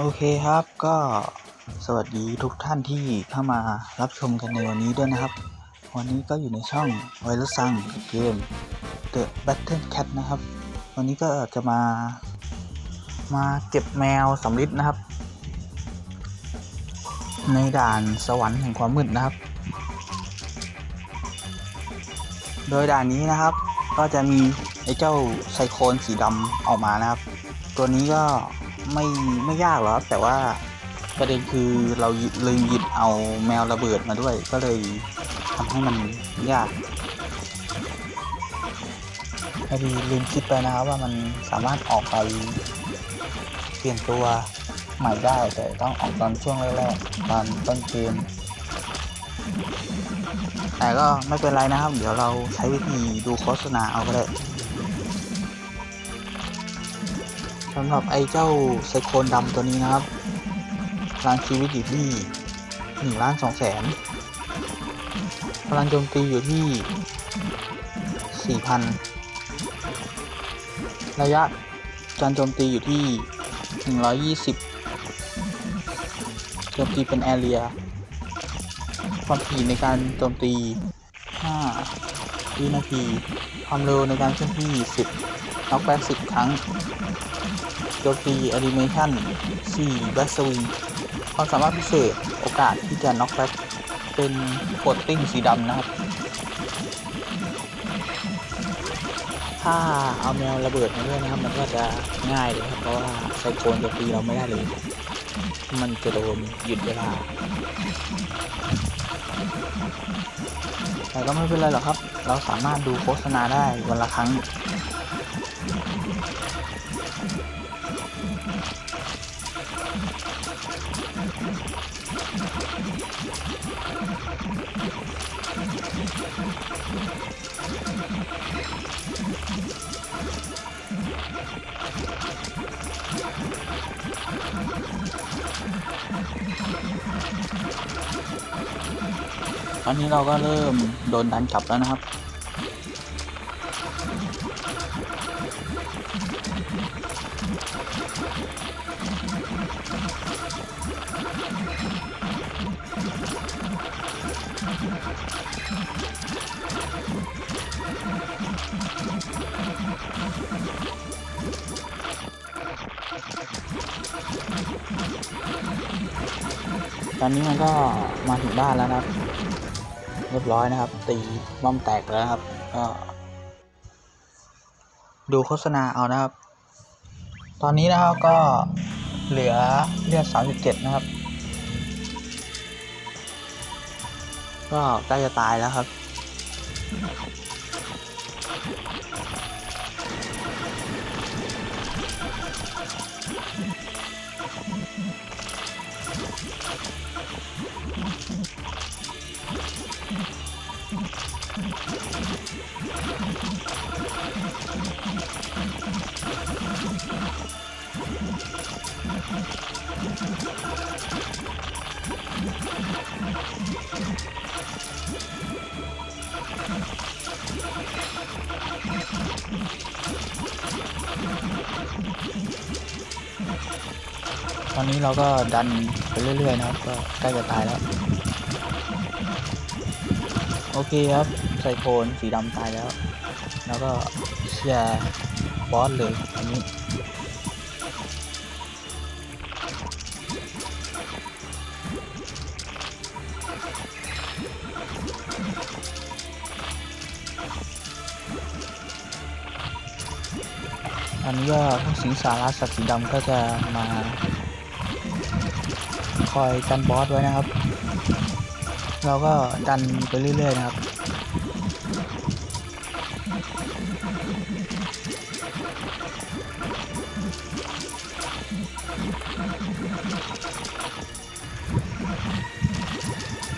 โอเคครับก็สวัสดีทุกท่านที่เข้ามารับชมกันในวันนี้ด้วยนะครับ วันนี้ก็อยู่ในช่องไวรัสซังกับเกม The Battle Cat นะครับ วันนี้ก็จะมา มาเก็บแมวสำลิดนะครับ ในด่านสวรรค์แห่งความมืดนะครับ โดยด่านนี้นะครับ ก็จะมีไอ้เจ้าไซโคลนสีดำออกมานะครับ ตัวนี้ก็ ไม่ไม่ยากหรอกแต่ว่าประเด็นคือเราลืมหยิบเอาแมวระเบิดมาด้วย ก็เลยทำให้มันยากพอดีลืมคิดไปนะครับว่ามันสามารถออกไปเปลี่ยนตัวใหม่ได้แต่ต้องออกตอนช่วงแรกๆตอนต้นเกมแต่ก็ไม่เป็นไรนะครับ เดี๋ยวเราใช้วิธีดูโฆษณาเอาก็ได้ สำหรับไอ้เจ้าไซโคลนดำตัวนี้นะครับพลังชีวิตอยู่ที่หนึ่งล้านสองแสนพลังโจมตีอยู่ที่สี่พันระยะการโจมตีอยู่ที่หนึ่งร้อยยี่สิบโจมตีเป็นแอเรียความถี่ในการโจมตีห้า วินาที ความเร็วในการเคลื่อนที่สิบน็อกแบ็กสิบครั้งโจมตีแอนิเมชัน4แบ็กสวิงความสามารถพิเศษโอกาสที่จะน็อกแบ็กเป็นโคตติ้งสีดำนะครับ ถ้าเอาแมวระเบิดมาด้วยนะครับ มันก็จะง่ายเลยครับ เพราะว่าไซโคลนจะตีเราไม่ได้เลย มันจะโดนหยุดเวลา แต่ก็ไม่เป็นไรหรอกครับ เราสามารถดูโฆษณาได้วันละครั้ง ตอนนี้เราก็เริ่มโดนดันกลับแล้วนะครับ ตอนนี้มันก็มาถึงบ้านแล้วนะครับ เรียบร้อยนะครับ ตีม่อมแตกแล้วนะครับก็ดูโฆษณาเอานะครับ ตอนนี้นะครับก็เหลือเลือด37 นะครับ ก็ใกล้จะตายแล้วครับ ตอนนี้เราก็ดันไปเรื่อยๆนะครับ ก็ใกล้จะตายแล้ว โอเคครับไซโคลนสีดำตายแล้ว แล้วก็เชียร์บอสเลยอันนี้อันนี้ก็พวกสิงสาราสัตว์สีดำก็จะมา คอยกันบอสไว้นะครับ เราก็ดันไปเรื่อยๆนะครับ โ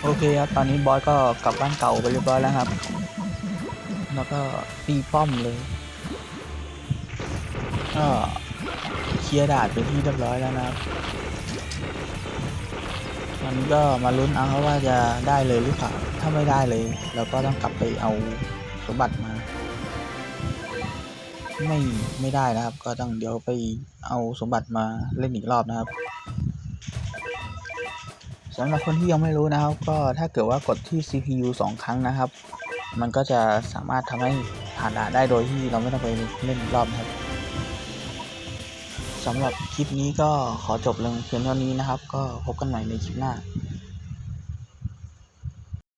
อเคครับ ตอนนี้บอสก็กลับบ้านเก่าไปเรียบร้อยแล้วครับ แล้วก็ตีป้อมเลยก็เคลียร์ดานไปนที่เรียบร้อยแล้วนะครับ มันก็มาลุ้นเอาครับว่าจะได้เลยหรือเปล่า ถ้าไม่ได้เลย เราก็ต้องกลับไปเอาสมบัติมา ไม่ไม่ได้นะครับ ก็ต้องเดี๋ยวไปเอาสมบัติมาเล่นอีกรอบนะครับสำหรับคนที่ยังไม่รู้นะครับ ก็ถ้าเกิดว่ากดที่ CPU 2 ครั้งนะครับ มันก็จะสามารถทำให้ผ่านด่านได้โดยที่เราไม่ต้องไปเล่นรอบนะครับสำหรับคลิปนี้ก็ขอจบลงเพียงเท่านี้นะครับ ก็พบกันใหม่ในคลิปหน้า